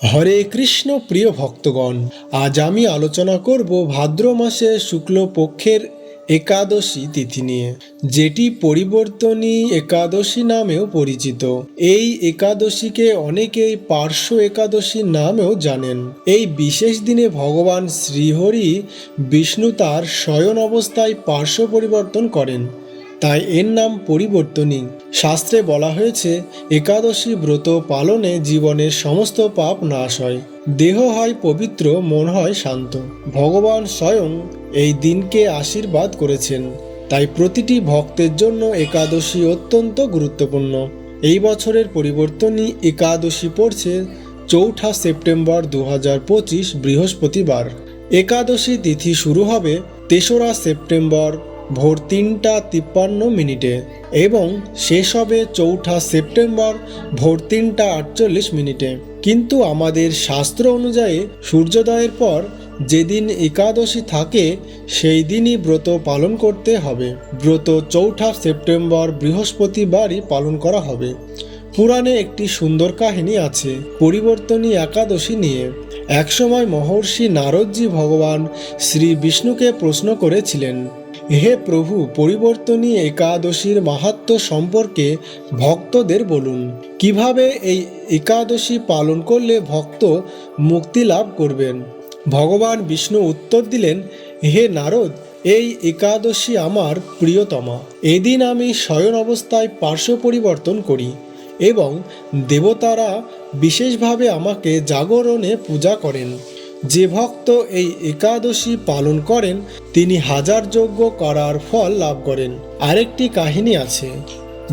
হরে কৃষ্ণ, প্রিয় ভক্তগণ, আজ আমি আলোচনা করব ভাদ্র মাসে শুক্লপক্ষের একাদশী তিথি নিয়ে, যেটি পরিবর্তনী একাদশী নামেও পরিচিত। এই একাদশীকে অনেকেই পার্শ্ব একাদশী নামেও জানেন। এই বিশেষ দিনে ভগবান শ্রীহরি বিষ্ণু তার শয়ন অবস্থায় পার্শ্ব পরিবর্তন করেন। তাই এর নাম পরিবর্তনী। শাস্ত্রে বলা হয়েছে, একাদশী ব্রত পালনে জীবনের সমস্ত পাপ নাশ হয়। দেহ হয় পবিত্র, মন হয় শান্ত। ভগবান স্বয়ং এই দিনকে আশীর্বাদ করেছেন। তাই প্রতিটি ভক্তের জন্য একাদশী অত্যন্ত গুরুত্বপূর্ণ। এই বছরের পরিবর্তনই একাদশী পড়ছে চৌঠা সেপ্টেম্বর দু বৃহস্পতিবার। একাদশী তিথি শুরু হবে তেসরা সেপ্টেম্বর ভোর তিনটা তিপ্পান্ন মিনিটে এবং শেষ হবে চৌঠা সেপ্টেম্বর ভোর তিনটা আটচল্লিশ মিনিটে। কিন্তু আমাদের শাস্ত্র অনুযায়ী সূর্যোদয়ের পর যেদিন একাদশী থাকে, সেই দিনই ব্রত পালন করতে হবে। ব্রত চৌঠা সেপ্টেম্বর বৃহস্পতিবারই পালন করা হবে। পুরাণে একটি সুন্দর কাহিনী আছে, পরিবর্তনী একাদশী নিয়ে। একসময় মহর্ষি নারদজি ভগবান শ্রী বিষ্ণুকে প্রশ্ন করেছিলেন হে প্রভু পরিবর্তনী একাদশীর মাহাত্ম্য সম্পর্কে ভক্তদের বলুন। কীভাবে এই একাদশী পালন করলে ভক্ত মুক্তি লাভ করবেন? ভগবান বিষ্ণু উত্তর দিলেন, হে নারদ, এই একাদশী আমার প্রিয়তমা। এদিন আমি শয়ন অবস্থায় পার্শ্ব পরিবর্তন করি এবং দেবতারা বিশেষভাবে আমাকে জাগরণে পূজা করেন। যে ভক্ত এই একাদশী পালন করেন, তিনি হাজার যজ্ঞ করার ফল লাভ করেন। আরেকটি কাহিনী আছে।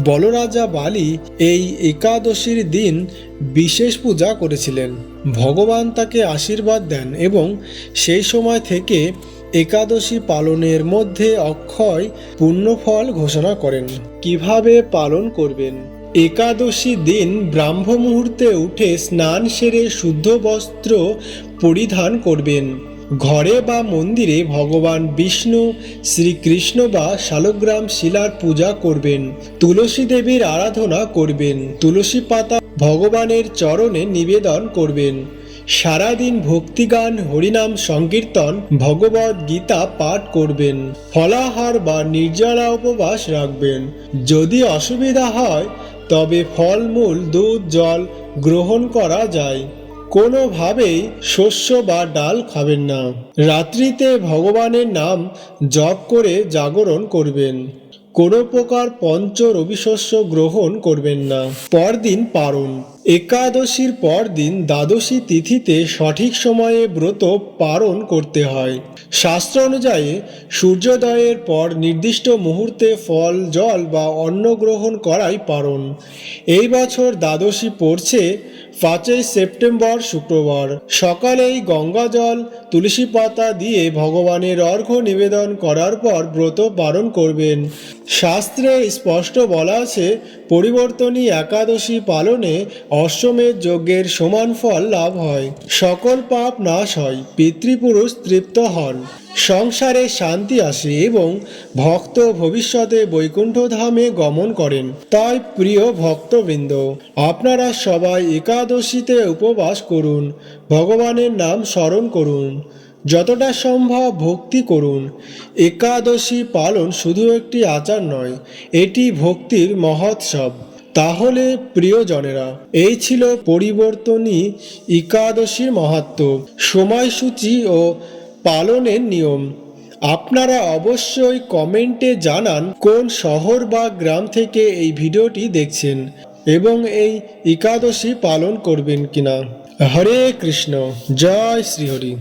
বলরাজা বালি এই একাদশীর দিন বিশেষ পূজা করেছিলেন। ভগবান তাকে আশীর্বাদ দেন এবং সেই সময় থেকে একাদশী পালনের মধ্যে অক্ষয় পুণ্যফল ঘোষণা করেন। কীভাবে পালন করবেন? একাদশী দিন ব্রাহ্ম মুহূর্তে উঠে স্নান সেরে শুদ্ধ বস্ত্র পরিধান করবেন। ঘরে বা মন্দিরে ভগবান বিষ্ণু, শ্রীকৃষ্ণ বা শালগ্রাম শিলার পূজা করবেন। তুলসী দেবীর আরাধনা করবেন। তুলসী পাতা ভগবানের চরণে নিবেদন করবেন। সারাদিন ভক্তিগান, হরিনাম, সংকীর্তন, ভগবদ গীতা পাঠ করবেন। ফলাহার বা নির্জলা উপবাস রাখবেন। যদি অসুবিধা হয় তবে ফলমূল, দুধ, জল গ্রহণ করা যায়। কোনোভাবেই শস্য বা ডাল খাবেন না। রাত্রিতে ভগবানের নাম জপ করে জাগরণ করবেন। কোনো প্রকার পঞ্চ রবিশস্য গ্রহণ করবেন না। পরদিন পারণ একাদশীর পরদিন দ্বাদশী তিথিতে সঠিক সময়ে ব্রত পালন করতে হয়। শাস্ত্র অনুযায়ী সূর্যোদয়ের পর নির্দিষ্ট মুহূর্তে ফল, জল বা অন্ন গ্রহণ করাই পারণ এই বছর দ্বাদশী পড়ছে পাঁচই সেপ্টেম্বর শুক্রবার। সকালেই গঙ্গা জল, তুলসী পাতা দিয়ে ভগবানের অর্ঘ্য নিবেদন করার পর ব্রত পালন করবেন। শাস্ত্রে স্পষ্ট বলা আছে, পরিবর্তনী একাদশী পালনে অশ্বমেধ যজ্ঞের সমান ফল লাভ হয়। সকল পাপ নাশ হয়, পিতৃপুরুষ তৃপ্ত হন। সংসারে শান্তি আসে এবং ভক্ত ভবিষ্যতে বৈকুণ্ঠ ধামে গমন করেন। তাই প্রিয় ভক্তবৃন্দ, আপনারা সবাই একাদশীতে উপবাস করুন, ভগবানের নাম স্মরণ করুন, যতটা সম্ভব ভক্তি করুন। একাদশী পালন শুধু একটি আচার নয়, এটি ভক্তির মহোৎসব। তাহলে প্রিয়জনেরা, এই ছিল পরিবর্তনী একাদশীর মাহাত্ম সময়সূচি ও পালনের নিয়ম। আপনারা অবশ্যই কমেন্টে জানান কোন শহর বা গ্রাম থেকে এই ভিডিওটি দেখছেন এবং এই একাদশী পালন করবেন কিনা। হরে কৃষ্ণ, জয় শ্রীহরি।